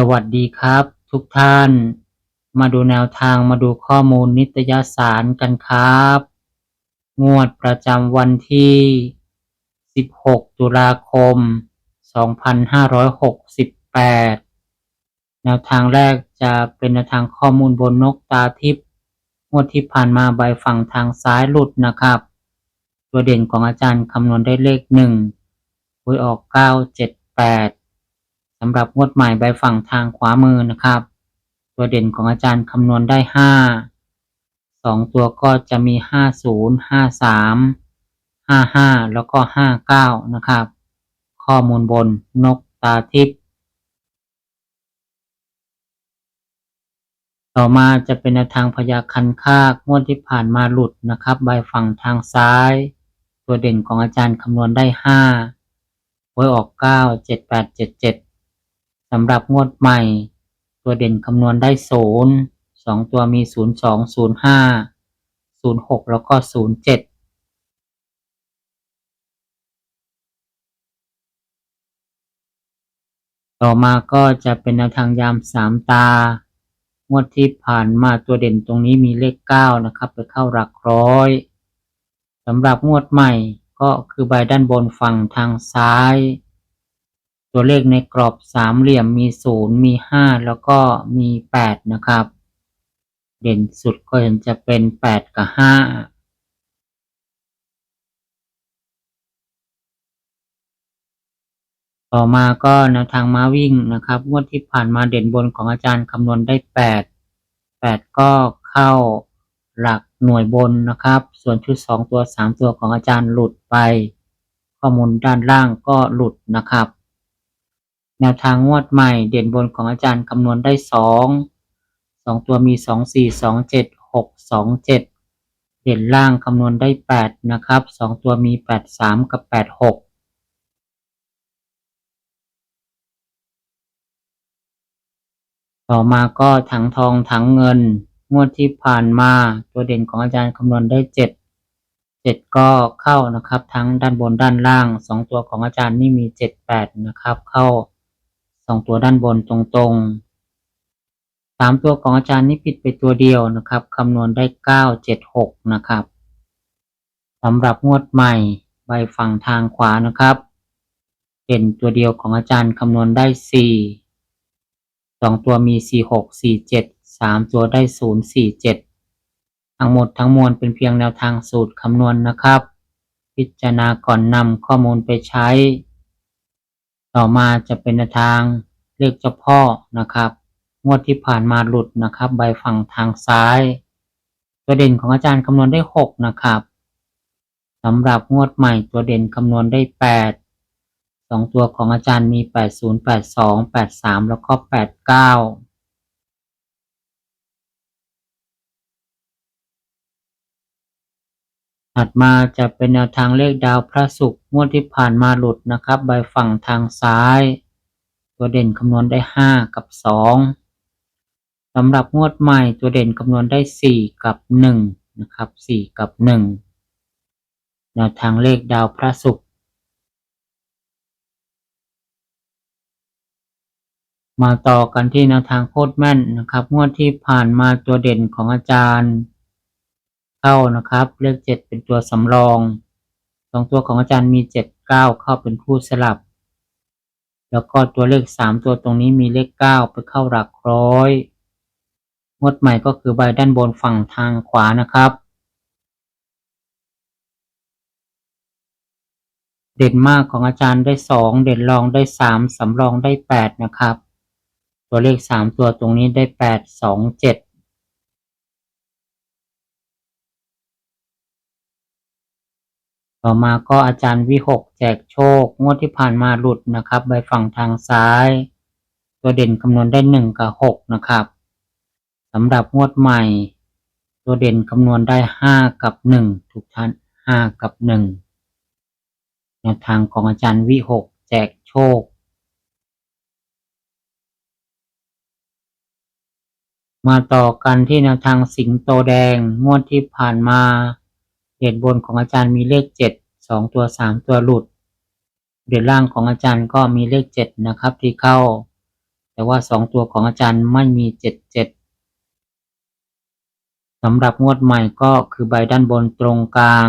สวัสดีครับ ทุกท่าน มาดูแนวทางมาดูข้อมูลนิตยสารกันครับ งวดประจำวันที่ 16 ตุลาคม 2568 แนวทางแรกจะเป็นแนวทางข้อมูลบนนกตาทิพย์งวดที่ผ่านมาใบฝั่งทางซ้ายหลุดนะครับ ตัวเด่นของอาจารย์คำนวณได้เลขหนึ่งหวยออก 978 สำหรับงวดใหม่ใบฝั่งทางขวามือนะครับ ตัวเด่นของอาจารย์คำนวณได้ 5 2 ตัวก็จะมี 50 53 55 แล้วก็ 59 นะครับ ข้อมูลบนนกตาทิพย์ต่อมาจะเป็นทางพยาคันคากงวดที่ผ่านมาหลุดนะครับใบฝั่งทางซ้าย ตัวเด่นของอาจารย์คำนวณได้ 5 ไว้ออก 9 7 8 7 7 สำหรับงวดใหม่ ตัวเด่นคำนวณได้ศูนย์สองตัวมีศูนย์สองศูนย์ห้าศูนย์หกแล้วก็ศูนย์เจ็ดต่อมาก็จะเป็นแนวทางยามสามตางวดที่ผ่านมาตัวเด่นตรงนี้มีเลขเก้านะครับ ไปเข้าหลักร้อยสำหรับงวดใหม่ก็คือใบด้านบนฝั่งทางซ้าย ตัวเลขในกรอบสามเหลี่ยมมีศูนย์มีห้าแล้วก็มีแปดนะครับ เด่นสุดก็เห็นจะเป็นแปดกับห้าต่อมาก็แนวทางม้าวิ่งนะครับงวดที่ผ่านมาเด่นบนของอาจารย์คำนวณได้แปดแปดก็เข้าหลักหน่วยบนนะครับ ส่วนชุดสองตัวสามตัวของอาจารย์หลุดไป ข้อมูลด้านล่างก็หลุดนะครับ แนวทางงวดใหม่เด่นบนของอาจารย์คำนวณได้สองสองตัวมีสองสี่สองเจ็ดหกสองเจ็ดเด่นล่างคำนวณได้แปดนะครับสองตัวมีแปดสามกับแปดหกต่อมาก็ถังทองถังเงิน งวดที่ผ่านมาตัวเด่นของอาจารย์คำนวณได้เจ็ดเจ็ดก็เข้านะครับ ทั้งด้านบนด้านล่างสองตัวของอาจารย์นี่มีเจ็ดแปดนะครับ เข้า สองตัวด้านบนตรงๆสามตัวของอาจารย์นี่ผิดไปตัวเดียวนะครับคำนวณได้เก้าเจ็ดหกนะครับสำหรับงวดใหม่ใบฝั่งทางขวานะครับเด่นตัวเดียวของอาจารย์คำนวณได้สี่สองตัวมีสี่หกสี่เจ็ดสามตัวได้ศูนย์สี่เจ็ดทั้งหมดทั้งมวลเป็นเพียงแนวทางสูตรคำนวณนะครับ พิจารณาก่อนนำข้อมูลไปใช้ ต่อมาจะเป็นทางเลขเจ้าพ่อนะครับ งวดที่ผ่านมาหลุดนะครับ ใบฝั่งทางซ้าย ตัวเด่นของอาจารย์คำนวณได้ 6 นะครับสำหรับงวดใหม่ตัวเด่นคำนวณได้ 8 2 ตัวของอาจารย์มี 8082 83 แล้วก็ 89 ถัดมาจะเป็นแนวทางเลขดาวพระศุกร์งวดที่ผ่านมาหลุดนะครับใบฝั่งทางซ้าย ตัวเด่นคำนวณได้ห้ากับสองสำหรับงวดใหม่ตัวเด่นคำนวณได้สี่กับหนึ่งนะครับสี่กับหนึ่งแนวทางเลขดาวพระศุกร์มาต่อกันที่แนวทางโคตรแม่นนะครับ งวดที่ผ่านมาตัวเด่นของอาจารย์ เข้านะครับ เลขเจ็ดเป็นตัวสำรองสองตัวของอาจารย์มีเจ็ดเก้าเข้าเป็นคู่สลับ แล้วก็ตัวเลขสามตัวตรงนี้มีเลขเก้าไปเข้าหลักร้อยงดใหม่ก็คือใบด้านบนฝั่งทางขวานะครับ เด่นมากของอาจารย์ได้สองเด่นรองได้สามสำรองได้แปดนะครับ ตัวเลขสามตัวตรงนี้ได้แปดสองเจ็ด ต่อมาก็อาจารย์วิหกแจกโชค งวดที่ผ่านมาหลุดนะครับ ใบฝั่งทางซ้าย ตัวเด่นคำนวณได้หนึ่งกับหกนะครับสำหรับงวดใหม่ ตัวเด่นคำนวณได้ห้ากับหนึ่งทุกท่านห้ากับหนึ่งแนวทางของอาจารย์วิหกแจกโชคมาต่อกันที่แนวทางสิงโตแดงงวดที่ผ่านมา เด่นบนของอาจารย์มีเลขเจ็ดสองตัวสามตัวหลุดเด่นล่างของอาจารย์ก็มีเลขเจ็ดนะครับ ที่เข้า แต่ว่าสองตัวของอาจารย์ไม่มีเจ็ดเจ็ดสำหรับงวดใหม่ก็คือใบด้านบนตรงกลาง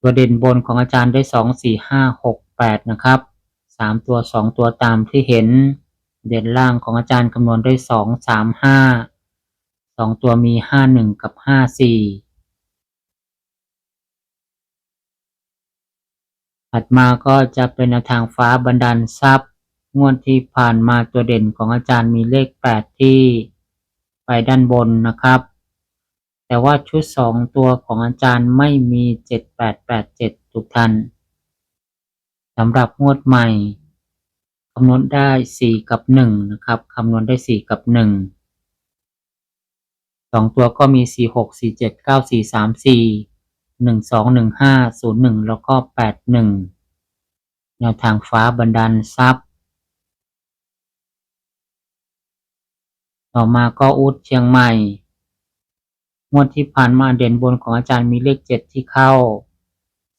ตัวเด่นบนของอาจารย์ได้สองสี่ห้าหกแปดนะครับสามตัวสองตัวตามที่เห็น เด่นล่างของอาจารย์คำนวณได้สองสามห้า องตัวมีห้าหนึ่งกับห้าสี่ถัดมาก็จะเป็นแนวทางฟ้าบันดาลทรัพย์ งวดที่ผ่านมาตัวเด่นของอาจารย์มีเลขแปดที่ไปด้านบนนะครับ แต่ว่าชุดสองตัวของอาจารย์ไม่มีเจ็ดแปดแปดเจ็ดทุกท่านสำหรับงวดใหม่ คำนวณได้สี่กับหนึ่งนะครับ คำนวณได้สี่กับหนึ่ง สองตัวก็มีสี่หกสี่เจ็ดเก้าสี่สามสี่หนึ่งสองหนึ่งห้าศูนย์หนึ่งแล้วก็แปดหนึ่งแนวทางฟ้าบันดาลทรัพย์ ต่อมาก็อุดเชียงใหม่ งวดที่ผ่านมาเด่นบนของอาจารย์มีเลขเจ็ดที่เข้า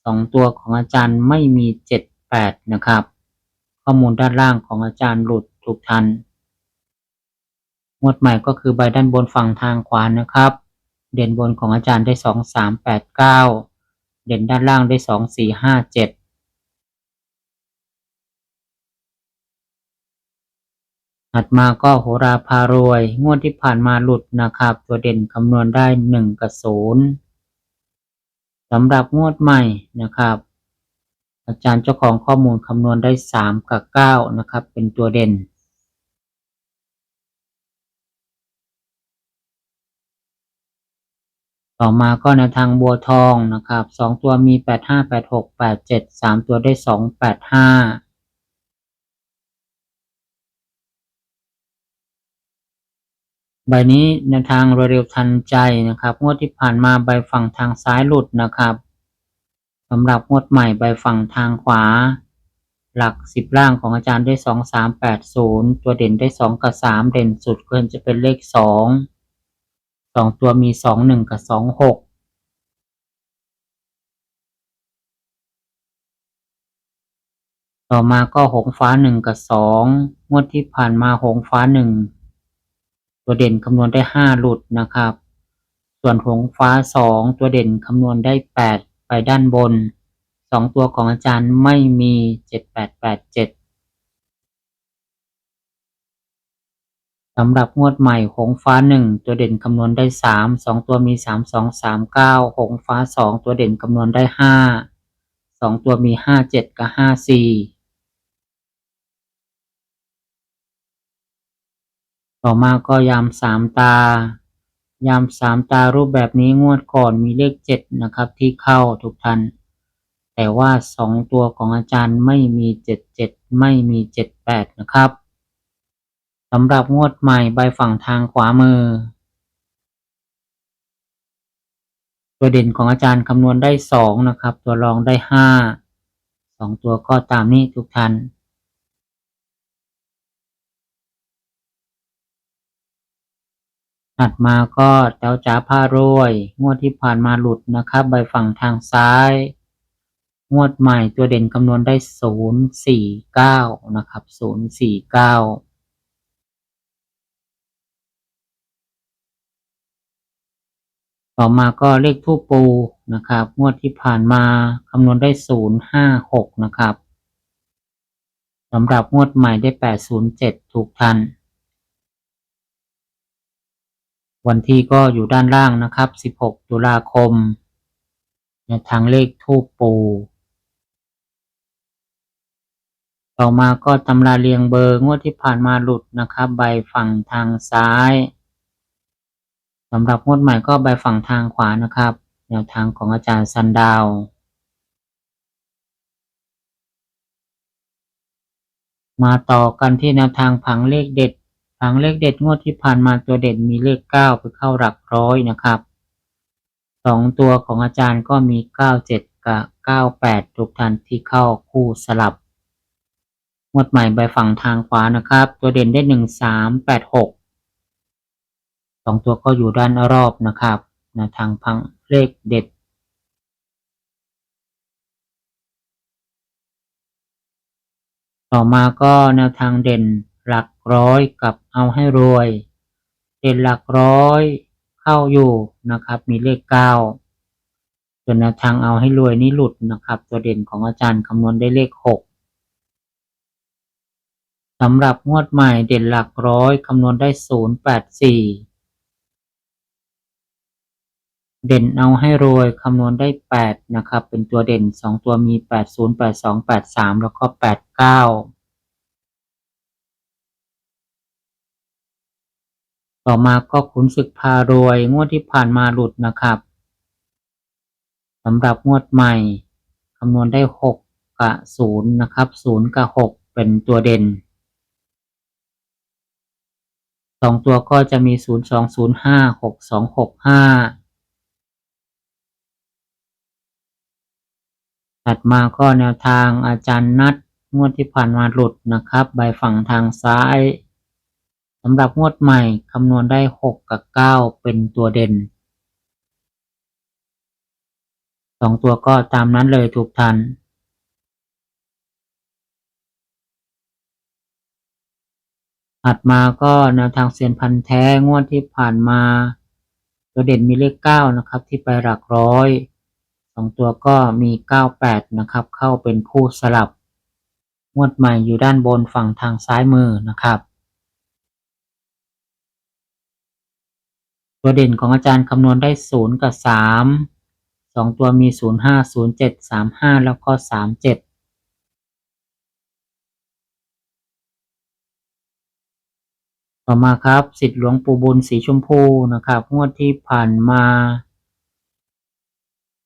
สองตัวของอาจารย์ไม่มีเจ็ดแปดนะครับ ข้อมูลด้านล่างของอาจารย์หลุดทุกทัน งวดใหม่ก็คือใบด้านบนฝั่งทางขวานะครับ เด่นบนของอาจารย์ได้สองสามแปดเก้าเด่นด้านล่างได้สองสี่ห้าเจ็ดถัดมาก็โหราพารวย งวดที่ผ่านมาหลุดนะครับ ตัวเด่นคำนวณได้หนึ่งกับศูนย์สำหรับงวดใหม่นะครับ อาจารย์เจ้าของข้อมูลคำนวณได้สามกับเก้านะครับ เป็นตัวเด่น ต่อมาก็แนวทางบัวทองนะครับสองตัวมีแปดห้าแปดหกแปดเจ็ดสามตัวได้สองแปดห้าใบนี้แนวทางเร็วทันใจนะครับงวดที่ผ่านมาใบฝั่งทางซ้ายหลุดนะครับสำหรับงวดใหม่ใบฝั่งทางขวา หลักสิบล่างของอาจารย์ได้สองสามแปดศูนย์ตัวเด่นได้สองกับสามเด่นสุดควรจะเป็นเลขสอง สองตัวมีสองหนึ่งกับสองหกต่อมาก็หงฟ้าหนึ่งกับสองงวดที่ผ่านมาหงฟ้าหนึ่งตัวเด่นคำนวณได้ห้าหลุดนะครับ ส่วนหงฟ้าสองตัวเด่นคำนวณได้แปดไปด้านบนสองตัวของอาจารย์ไม่มีเจ็ดแปดแปดเจ็ด สำหรับงวดใหม่หงฟ้าหนึ่งตัวเด่นคำนวณได้สามสองตัวมีสามสองสามเก้าหงฟ้าสองตัวเด่นคำนวณได้ห้าสองตัวมีห้าเจ็ดกับห้าสี่ต่อมาก็ยามสามตายามสามตารูปแบบนี้งวดก่อนมีเลขเจ็ดนะครับที่เข้าทุกท่านแต่ว่าสองตัวของอาจารย์ไม่มีเจ็ดเจ็ดไม่มีเจ็ดแปดนะครับ สำหรับงวดใหม่ใบฝั่งทางขวามือ ตัวเด่นของอาจารย์คำนวณได้สองนะครับ ตัวรองได้ห้าสองตัวก็ตามนี้ทุกท่านถัดมาก็แต้วจ๋าผ้ารวยงวดที่ผ่านมาหลุดนะครับใบฝั่งทางซ้าย งวดใหม่ตัวเด่นคำนวณได้ศูนย์สี่เก้านะครับศูนย์สี่เก้า ต่อมาก็เลขทูปปูนะครับ งวดที่ผ่านมาคำนวณได้ศูนย์ห้าหกนะครับสำหรับงวดใหม่ได้แปดศูนย์เจ็ดถูกทัน วันที่ก็อยู่ด้านล่างนะครับสิบหกตุลาคมในทางเลขทูปปูต่อมาก็ตำราเรียงเบอร์งวดที่ผ่านมาหลุดนะครับ ใบฝั่งทางซ้าย สำหรับงวดใหม่ก็ใบฝั่งทางขวานะครับ แนวทางของอาจารย์ซันดาวมาต่อกันที่แนวทางผังเลขเด็ด ผังเลขเด็ดงวดที่ผ่านมาตัวเด่นมีเลขเก้าไปเข้าหลักร้อยนะครับสองตัวของอาจารย์ก็มีเก้าเจ็ดกับเก้าแปดทุกท่านที่เข้าคู่สลับงวดใหม่ใบฝั่งทางขวานะครับ ตัวเด่นได้หนึ่งสามแปดหก สองตัวก็อยู่ด้านรอบนะครับแนวทางพังเลขเด็ด ต่อมาก็แนวทางเด่นหลักร้อยกับเอาให้รวย เด่นหลักร้อยเข้าอยู่นะครับ มีเลขเก้าส่วนแนวทางเอาให้รวยนี่หลุดนะครับ ตัวเด่นของอาจารย์คำนวณได้เลขหกสำหรับงวดใหม่เด่นหลักร้อยคำนวณได้ศูนย์แปดสี่ เด่นเอาให้รวยคำนวณได้ 8 นะครับ เป็นตัวเด่น 2 ตัวมี 8 0 8 2 8 3 แล้วก็ 8 9 ต่อมาก็ขุนศึกพารวย งวดที่ผ่านมาหลุดนะครับสำหรับงวดใหม่คำนวณได้ 6 กับ 0 นะครับ 0 กับ 6 เป็นตัวเด่น 2 ตัวก็จะมี 0 2 0 5 6 2 6 5 ถัดมาก็แนวทางอาจารย์นัดงวดที่ผ่านมาหลุดนะครับ ใบฝั่งทางซ้ายสำหรับงวดใหม่คำนวณได้หกกับเก้าเป็นตัวเด่นสองตัวก็ตามนั้นเลยถูกทัน ถัดมาก็แนวทางเซียนพันแท้งวดที่ผ่านมา ตัวเด่นมีเลขเก้านะครับที่ไปหลักร้อย สองตัวก็มีเก้าแปดนะครับ เข้าเป็นคู่สลับงวดใหม่อยู่ด้านบนฝั่งทางซ้ายมือนะครับ ตัวเด่นของอาจารย์คำนวณได้ศูนย์กับสามสองตัวมีศูนย์ห้าศูนย์เจ็ดสามห้าแล้วก็สามเจ็ดต่อมาครับสิทธิหลวงปู่บุญสีชมพูนะครับ งวดที่ผ่านมา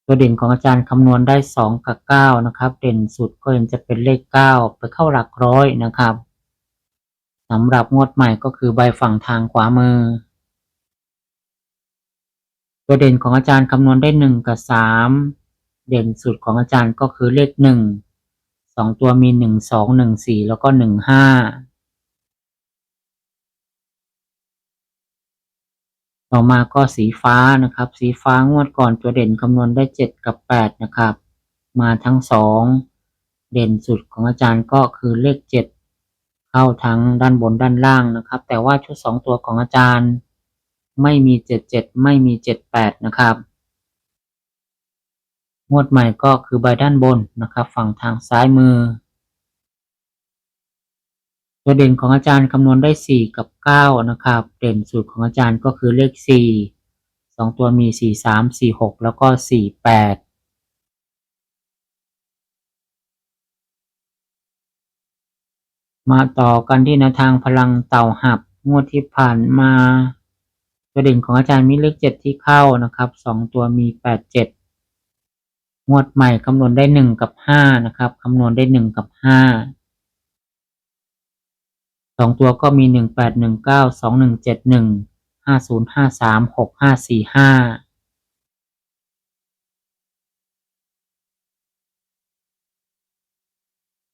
ตัวเด่นของอาจารย์คำนวณได้ 2 กับ 9 นะครับ เด่นสุดก็ยังจะเป็นเลข 9 ไปเข้าหลักร้อยนะครับสำหรับงวดใหม่ก็คือใบฝั่งทางขวามือ ตัวเด่นของอาจารย์คำนวณได้ 1 กับ 3 เด่นสุดของอาจารย์ก็คือเลข 1 2 ตัวมี 1 2 1 4 แล้วก็ 1 5 ต่อมาก็สีฟ้านะครับ สีฟ้างวดก่อนตัวเด่นคำนวณได้เจ็ดกับแปดนะครับ มาทั้งสองเด่นสุดของอาจารย์ก็คือเลขเจ็ดเข้าทั้งด้านบนด้านล่างนะครับ แต่ว่าชุดสองตัวของอาจารย์ ไม่มีเจ็ดเจ็ดไม่มีเจ็ดแปดนะครับงวดใหม่ก็คือใบด้านบนนะครับ ฝั่งทางซ้ายมือ ตัวเด่นของอาจารย์คำนวณได้สี่กับเก้านะครับ เด่นสุดของอาจารย์ก็คือเลขสี่สองตัวมีสี่สามสี่หกแล้วก็สี่แปดมาต่อกันที่แนวทางพลังเต่าหับ งวดที่ผ่านมา ตัวเด่นของอาจารย์มีเลขเจ็ดที่เข้านะครับสองตัวมีแปดเจ็ดงวดใหม่คำนวณได้หนึ่งกับห้านะครับคำนวณได้หนึ่งกับห้า สองตัวก็มีหนึ่งแปดหนึ่งเก้าสองหนึ่งเจ็ดหนึ่งห้าศูนย์ห้าสามหกห้าสี่ห้า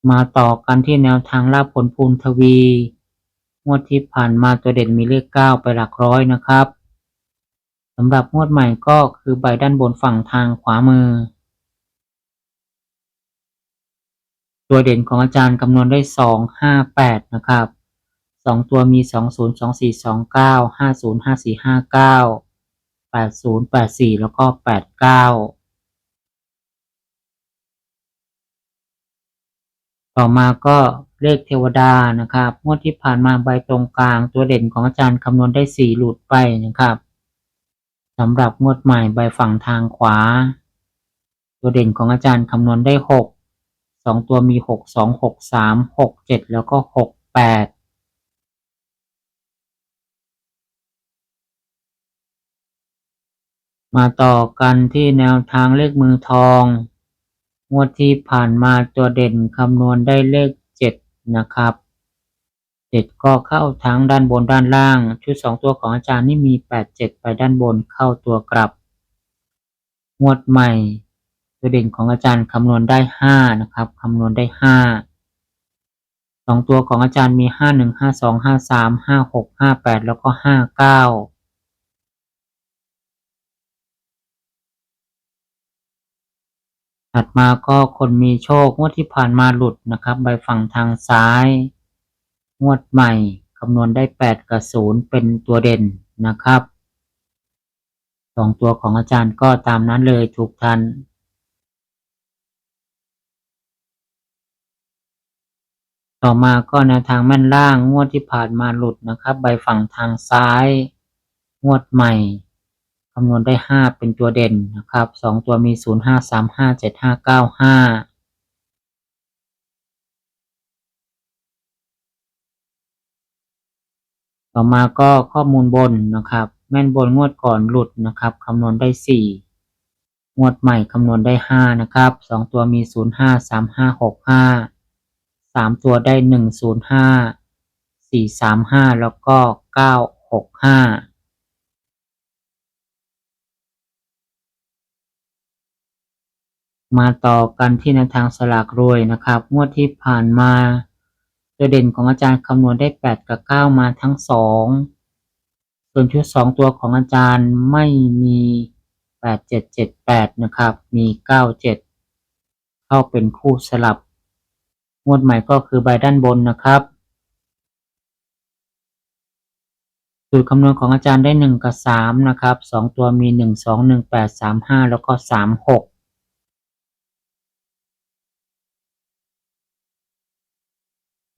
มาต่อกันที่แนวทางลาบผลภูมิทวี งวดที่ผ่านมาตัวเด่นมีเลขเก้าไปหลักร้อยนะครับสำหรับงวดใหม่ก็คือใบด้านบนฝั่งทางขวามือ ตัวเด่นของอาจารย์คำนวณได้สองห้าแปดนะครับ สองตัวมีสองศูนย์สองสี่สองเก้าห้าศูนย์ห้าสี่ห้าเก้าแปดศูนย์แปดสี่แล้วก็แปดเก้าต่อมาก็เลขเทวดานะครับงวดที่ผ่านมาใบตรงกลางตัวเด่นของอาจารย์คำนวณได้สี่หลุดไปนะครับสำหรับงวดใหม่ใบฝั่งทางขวา ตัวเด่นของอาจารย์คำนวณได้หกสองตัวมีหกสองหกสามหกเจ็ดแล้วก็หกแปด มาต่อกันที่แนวทางเลขมือทอง งวดที่ผ่านมาตัวเด่นคำนวณได้เลข 7 นะครับ 7 ก็เข้าทังด้านบนด้านล่าง ชุด 2 ตัวของอาจารย์นี่มี 8 7 ไปด้านบนเข้าตัวกลับ งวดใหม่ ตัวเด่นของอาจารย์คำนวณได้ 5 นะครับคำนวณได้ 5 2 ตัวของอาจารย์มี 5 1 5 2 5 3 5 6 5 8 แล้วก็ 5 9 ถัดมาก็คนมีโชคงวดที่ผ่านมาหลุดนะครับ ใบฝั่งทางซ้าย งวดใหม่คำนวณได้แปดกับศูนย์เป็นตัวเด่นนะครับสองตัวของอาจารย์ก็ตามนั้นเลยถูกทัน ต่อมาก็แนวทางแม่นล่างงวดที่ผ่านมาหลุดนะครับ ใบฝั่งทางซ้าย งวดใหม่ คำนวณได้ 5 เป็นตัวเด่นนะครับ 2 ตัวมี 0 5 3 5 7 5 9 5 ต่อมาก็ข้อมูลบนนะครับ แม่นบนงวดก่อนหลุดนะครับคำนวณได้ 4 งวดใหม่คำนวณได้ 5 นะครับ 2 ตัวมี 0 5 3 5 6 5 3 ตัวได้ 1 0 5 4 3 5 แล้วก็ 9 6 5 มาต่อกันที่แนวทางสลากรวยนะครับ งวดที่ผ่านมาโดวเด่นของอาจารย์คำนวณได้ 8 กับ 9 มาทั้ง 2 ส่วนชุด 2 ตัวของอาจารย์ไม่มี 8778 นะครับ มี 97 เข้าเป็นคู่สลับ งวดใหม่ก็คือใบด้านบนนะครับสูตรคำนวณของอาจารย์ได้ 1 กับ 3 นะครับ 2 ตัวมี 1 2 1 8 3 5 แล้วก็ 3 6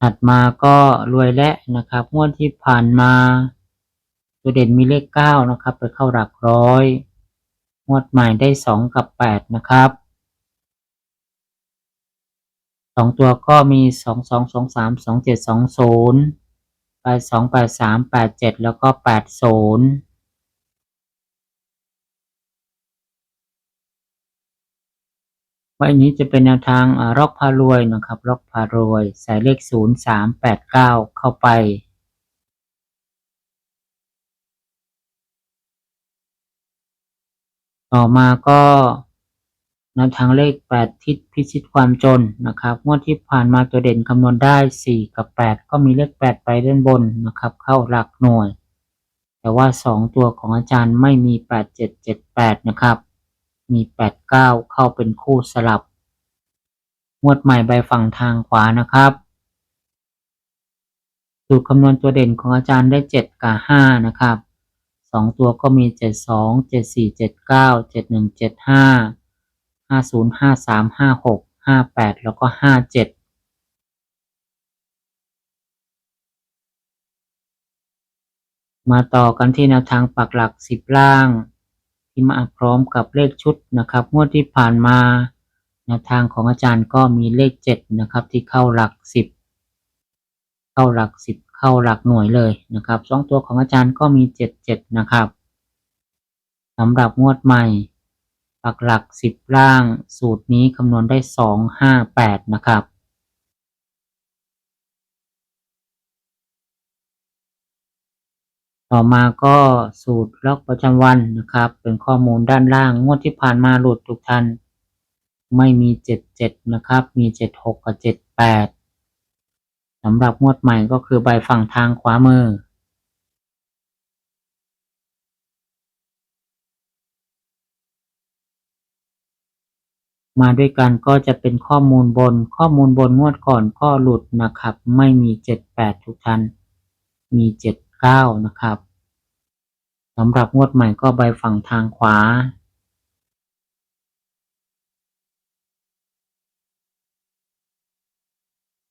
ถัดมาก็รวยและนะครับงวดที่ผ่านมาตัวเด่นมีเลขเก้านะครับ ไปเข้าหลักร้อย งวดใหม่ได้สองกับแปดนะครับสองตัวก็มีสองสองสองสามสองเจ็ดสองศูนย์แปดสองแปดสามแปดเจ็ดแล้วก็แปดศูนย์ ว่าอันนี้จะเป็นแนวทางรอกพารวยนะครับรอกพารวยใส่เลขศูนย์สามแปดเก้าเข้าไป ต่อมาก็แนวทางเลขแปดทิศพิชิตความจนนะครับงวดที่ผ่านมาตัวเด่นคำนวณได้สี่กับแปดก็มีเลขแปดไปด้านบนนะครับ เข้าหลักหน่วย แต่ว่าสองตัวของอาจารย์ไม่มีแปดเจ็ดเจ็ดแปดนะครับ มีแปดเก้าเข้าเป็นคู่สลับ งวดใหม่ใบฝั่งทางขวานะครับ สูตรคำนวณตัวเด่นของอาจารย์ได้เจ็ดกับห้านะครับสองตัวก็มีเจ็ดสองเจ็ดสี่เจ็ดเก้าเจ็ดหนึ่งเจ็ดห้าห้าศูนย์ห้าสามห้าหกห้าแปดแล้วก็ห้าเจ็ดมาต่อกันที่แนวทางปักหลักสิบล่าง ที่มาพร้อมกับเลขชุดนะครับงวดที่ผ่านมาแนวทางของอาจารย์ก็มีเลขเจ็ดนะครับที่เข้าหลักสิบเข้าหลักสิบเข้าหลักหน่วยเลยนะครับสองตัวของอาจารย์ก็มีเจ็ดเจ็ดนะครับสำหรับงวดใหม่ปักหลักสิบล่างสูตรนี้คำนวณได้สองห้าแปดนะครับ ต่อมาก็สูตรล็อกประจำวันนะครับ เป็นข้อมูลด้านล่าง งวดที่ผ่านมาหลุดทุกท่านไม่มีเจ็ดเจ็ดนะครับ มีเจ็ดหกกับเจ็ดแปดสำหรับงวดใหม่ก็คือใบฝั่งทางขวามือ มาด้วยกันก็จะเป็นข้อมูลบน ข้อมูลบนงวดก่อนก็หลุดนะครับ ไม่มีเจ็ดแปดทุกท่านมีเ9 นะครับสำหรับงวดใหม่ก็ใบฝั่งทางขวา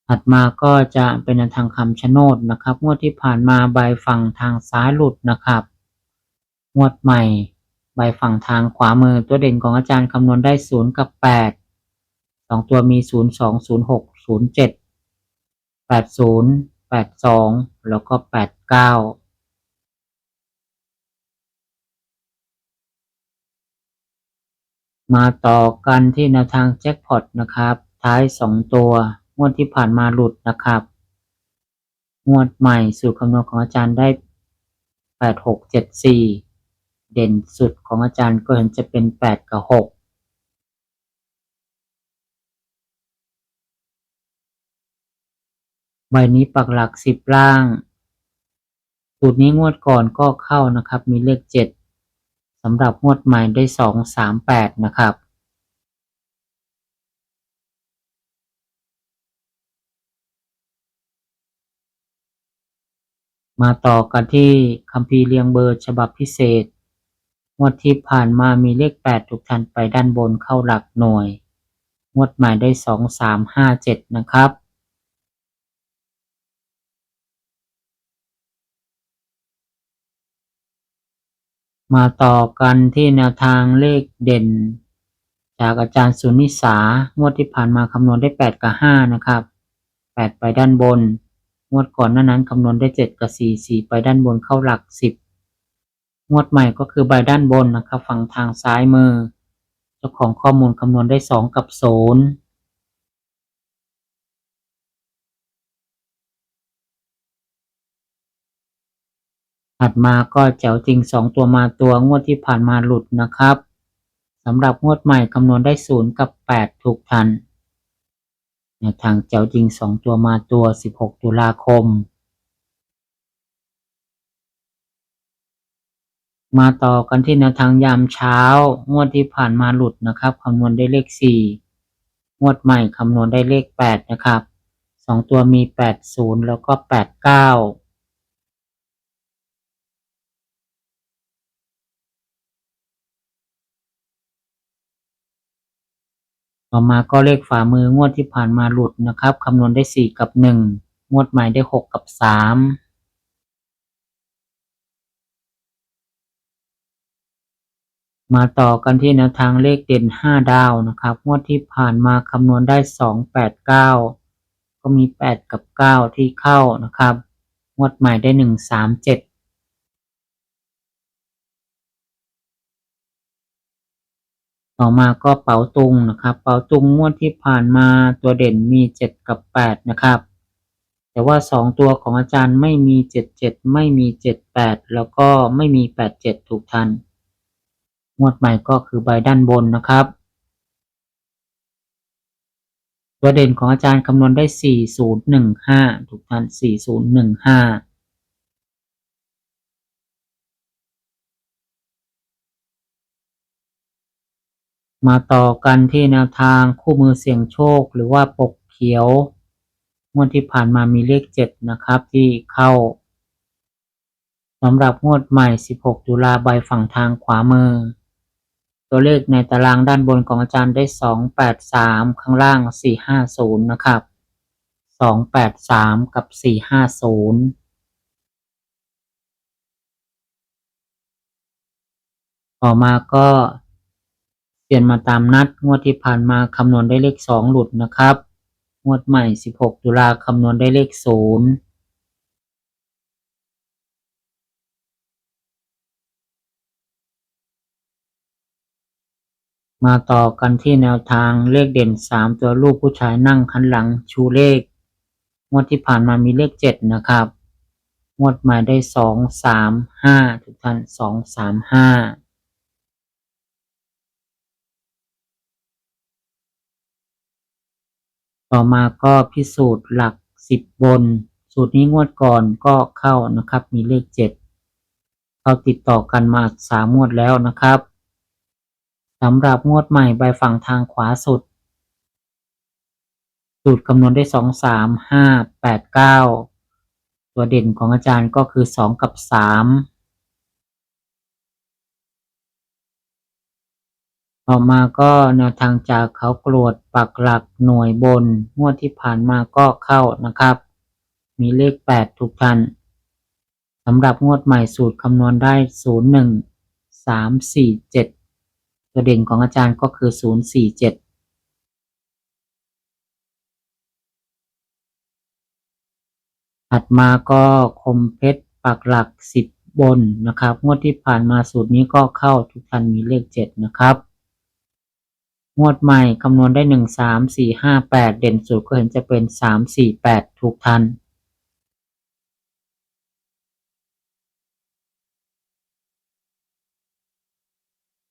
ถัดมาก็จะเป็นทางคำชะโนดนะครับ งวดที่ผ่านมาใบฝั่งทางซ้ายหลุดนะครับ งวดใหม่ใบฝั่งทางขวามือตัวเด่นของอาจารย์คำนวณได้ 0 กับ 8 2 ตัวมี 0 2 0 6 0 7 8 0 แปดสองแล้วก็แปดเก้ามาต่อกันที่แนวทางแจ็คพอตนะครับ ท้ายสองตัวงวดที่ผ่านมาหลุดนะครับงวดใหม่สูตรคำนวณของอาจารย์ได้แปดหกเจ็ดสี่เด่นสุดของอาจารย์ก็เห็นจะเป็นแปดกับหก ใบนี้ปักหลักสิบล่าง สูตรนี้งวดก่อนก็เข้านะครับ มีเลขเจ็ดสำหรับงวดใหม่ได้สองสามแปดนะครับมาต่อกันที่คัมภีร์เรียงเบอร์ฉบับพิเศษ งวดที่ผ่านมามีเลขแปดถูกทันไปด้านบนเข้าหลักหน่วย งวดใหม่ได้สองสามห้าเจ็ดนะครับ มาต่อกันที่แนวทางเลขเด่น จากอาจารย์สุนิสางวดที่ผ่านมาคำนวณได้ 8 กับ 5 นะครับ 8 ไปด้านบน งวดก่อนนั้นคำนวณได้ 7 กับ 4 4 ไปด้านบนเข้าหลัก 10 งวดใหม่ก็คือใบด้านบนนะครับ ฝั่งทางซ้ายมือ เจ้าของข้อมูลคำนวณได้ 2 กับ 0 ถัดมาก็แจ๋วจริง 2 ตัวมาตัวงวดที่ผ่านมาหลุดนะครับสำหรับงวดใหม่คำนวณได้ 0 กับ 8 ถูกทันแนวทางแจ๋วจริง 2 ตัวมาตัว 16 ตุลาคม มาต่อกันที่แนวทางยามเช้า งวดที่ผ่านมาหลุดนะครับคำนวณได้เลข 4 งวดใหม่คำนวณได้เลข 8 นะครับ 2 ตัวมี 80 แล้วก็ 89 ต่อมาก็เลขฝ่ามืองวดที่ผ่านมาหลุดนะครับคำนวณได้สี่กับหนึ่งงวดใหม่ได้หกกับสามมาต่อกันที่แนวทางเลขเด่นาดาวนะครับงวดที่ผ่านมาคำนวณได้สองแปดเก้าก็มีแปดกับเก้าที่เข้านะครับงวดใหม่ได้หนึ่งสามเจ็ด ต่อมาก็เป๋าตุงนะครับ เป๋าตุงงวดที่ผ่านมาตัวเด่นมีเจ็ดกับแปดนะครับ แต่ว่าสองตัวของอาจารย์ไม่มีเจ็ดเจ็ดไม่มีเจ็ดแปดแล้วก็ไม่มีแปดเจ็ดถูกทัน งวดใหม่ก็คือใบด้านบนนะครับ ตัวเด่นของอาจารย์คำนวณได้ 4015 ถูกทัน 4015 มาต่อกันที่แนวทางคู่มือเสี่ยงโชคหรือว่าปกเขียวงวดที่ผ่านมามีเลขเจ็ดนะครับที่เข้าสำหรับงวดใหม่ 16 ตุลาใบฝั่งทางขวามือ ตัวเลขในตารางด้านบนของอาจารย์ได้ 283 ข้างล่าง 450 นะครับ 283 กับ 450ต่อมาก็ ลี่ยนมาตามนัด งวดที่ผ่านมาคำนวณได้เลข 2 หลุดนะครับ งวดใหม่ 16 ตุลาคำนวณได้เลข 0มาต่อกันที่แนวทางเลขเด่น 3 ตัวลูกผู้ชายนั่งคันหลังชูเลข งวดที่ผ่านมามีเลข 7 นะครับ งวดใหม่ได้ 2 3 5 ทุกท่าน 2 3 5 ต่อมาก็พิสูจน์หลัก 10 บน สูตรนี้งวดก่อนก็เข้านะครับมีเลข 7 เข้าติดต่อกันมา3งวดแล้วนะครับสำหรับงวดใหม่ใบฝั่งทางขวาสุด สูตรคำนวณได้ 2 3 5 8 9 ตัวเด่นของอาจารย์ก็คือ 2 กับ 3 ต่อมาก็แนวทางจากเขากรวดปักหลักหน่วยบน งวดที่ผ่านมาก็เข้านะครับ มีเลข 8 ทุกท่านสำหรับงวดใหม่สูตรคำนวณได้ 0 1 3 4 7 ตัวเด่นของอาจารย์ก็คือ 047ถัดมาก็คมเพชรปักหลัก 10 บนนะครับ งวดที่ผ่านมาสูตรนี้ก็เข้าทุกท่านมีเลข 7 นะครับ งวดใหม่คำนวณได้หนึ่งสามสี่ห้าแปดเด่นสุดก็เห็นจะเป็นสามสี่แปดถูกทัน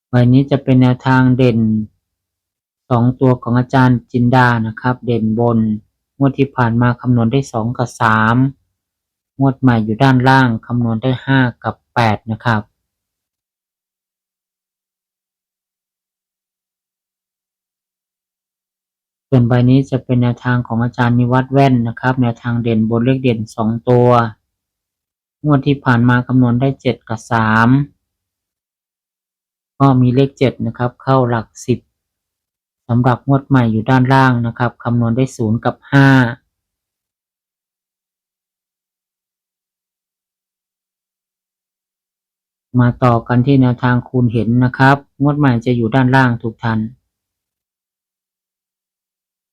ใบนี้จะเป็นแนวทางเด่นสองตัวของอาจารย์จินดานะครับ เด่นบน งวดที่ผ่านมาคำนวณได้สองกับสามงวดใหม่อยู่ด้านล่างคำนวณได้ห้ากับแปดนะครับ ส่วนใบนี้จะเป็นแนวทางของอาจารย์นิวัฒน์แว่นนะครับ แนวทางเด่นบนเลขเด่นสองตัว งวดที่ผ่านมาคำนวณได้เจ็ดกับสามก็มีเลขเจ็ดนะครับ เข้าหลักสิบสำหรับงวดใหม่อยู่ด้านล่างนะครับคำนวณได้ศูนย์กับห้ามาต่อกันที่แนวทางคูณเห็นนะครับ งวดใหม่จะอยู่ด้านล่างทุกท่าน